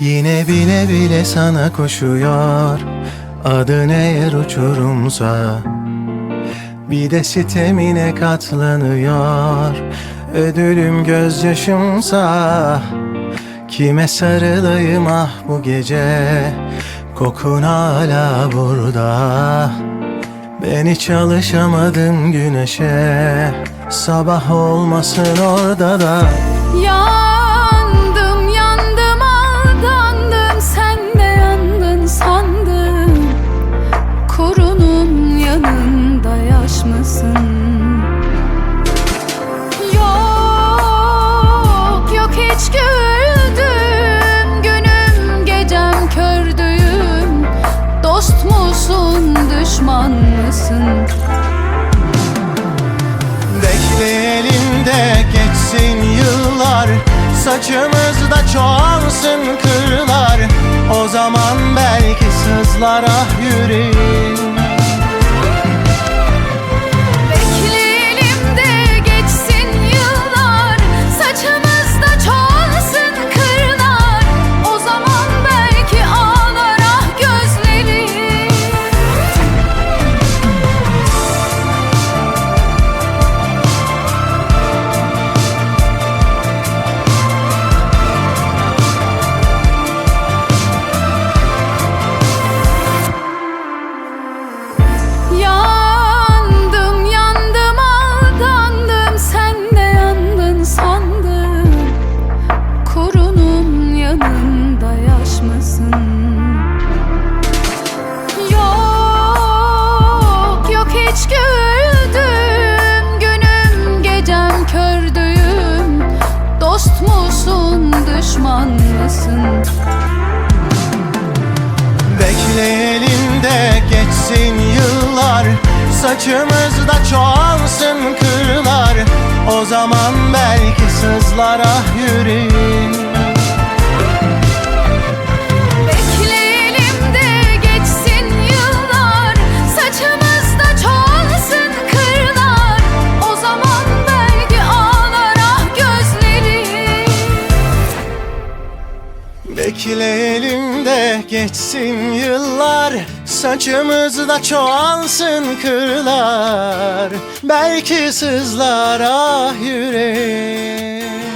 Yine bile bile sana koşuyor Adın eğer uçurumsa. Bir de sitemine katlanıyor Ödülüm gözyaşımsa Kime sarılayım ah bu gece? Kokun hala burada. Ben hiç alışamadım güneşe. Sabah olmasın orada da Saçımızda çoğalsın kırlar. O zaman belki sızlar ah Saçımızda çoğalsın kırlar Bekleyelim de geçsin yıllar Saçımızda çoğalsın kırlar. Belki sızlar ah yüreğim